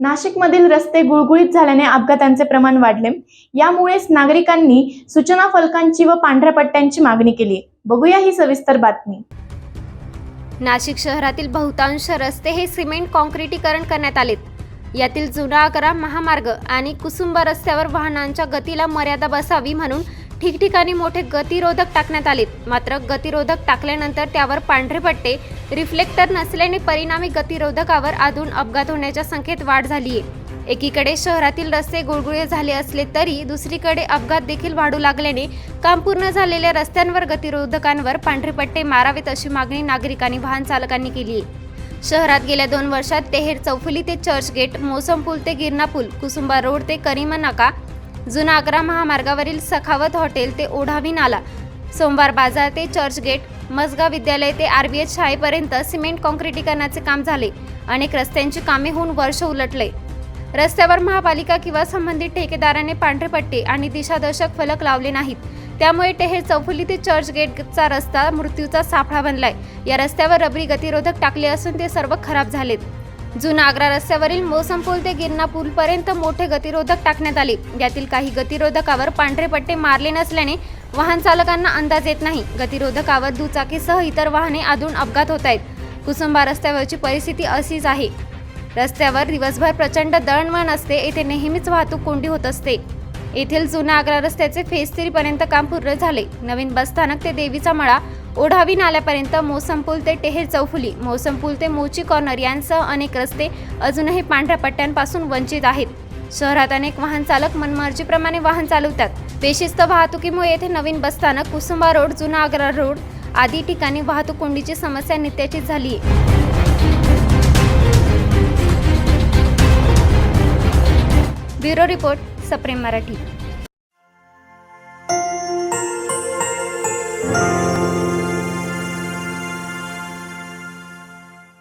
नाशिकमधील रस्ते गुळगुळीत झाल्याने अपघातांचे प्रमाण वाढले. यामुळेच नागरिकांनी सूचना फलकांची व पांढऱ्या पट्ट्यांची मागणी केली. बघूया ही सविस्तर बातमी. नाशिक शहरातील बहुतांश रस्ते हे सिमेंट कॉन्क्रिटीकरण करण्यात आलेत. यातील जुना अकरा महामार्ग आणि कुसुंबा रस्त्यावर वाहनांच्या गतीला मर्यादा बसावी म्हणून ठिकठिकाणी मोठे गतिरोधक टाकण्यात आलेत. मात्र गतिरोधक टाकल्यानंतर त्यावर पांढरे पट्टे रिफ्लेक्टर नसल्याने परिणामी गतिरोधकावर आधून अपघात होण्याच्या संख्येत वाढ झाली आहे एकीकडे शहरातील रस्ते गुळगुळे झाले असले तरी दुसरीकडे अपघात देखील वाढू लागल्याने काम पूर्ण झालेल्या रस्त्यांवर गतिरोधकांवर पांढरे पट्टे मारावेत अशी मागणी नागरिकांनी वाहन चालकांनी केली आहे शहरात गेल्या दोन वर्षात तेहेर चौफुली ते चर्चगेट मोसम पूल ते गिरणा पूल कुसुंबा रोड ते करीम नाका जुना आग्रा महामार्गावरील सखावत हॉटेल ते ओढावी नाला सोमवार बाजार ते चर्चगेट मसगाव विद्यालय ते आर बी एच शाळेपर्यंत सिमेंट कॉन्क्रिटीकरणाचे काम झाले. अनेक रस्त्यांची कामे होऊन वर्ष उलटले. रस्त्यावर महापालिका किंवा संबंधित ठेकेदाराने पांढरे पट्टे आणि दिशादर्शक फलक लावले नाहीत. त्यामुळे टेहेर चौफुली ते चर्चगेटचा रस्ता मृत्यूचा सापळा बनलाय. या रस्त्यावर रबरी गतिरोधक टाकले असून ते सर्व खराब झालेत. जुना आग्रा रस्त्यावरील मोसम पूल ते गिरणा पूलपर्यंत मोठे गतिरोधक टाकण्यात आले. यातील काही गतिरोधकावर पांढरे पट्टे मारले नसल्याने वाहन चालकांना अंदाज येत नाही. गतिरोधकावर दुचाकीसह इतर वाहने आदळून अपघात होत आहेत. कुसुंबा रस्त्यावरची परिस्थिती अशीच आहे. रस्त्यावर दिवसभर प्रचंड दळणवळण असते. येथे नेहमीच वाहतूक कोंडी होत असते. येथील जुना आग्रा रस्त्याचे फेज थ्रीपर्यंत काम पूर्ण झाले. नवीन बसस्थानक ते देवीचा मळा ओढावी नाल्यापर्यंत मोसम पूल ते टेहेर चौफुली मोसम पूल ते मोची कॉर्नर यांसह अनेक रस्ते अजूनही पांढऱ्या पट्ट्यांपासून वंचित आहेत. शहरात अनेक वाहन चालक मनमर्जीप्रमाणे वाहन चालवतात. बेशिस्त वाहतुकीमुळे येथे नवीन बसस्थानक कुसुंबा रोड जुना आग्रा रोड आदी ठिकाणी वाहतूक कोंडीची समस्या नित्याची झाली आहे. ब्युरो रिपोर्ट सप्रेम मराठी.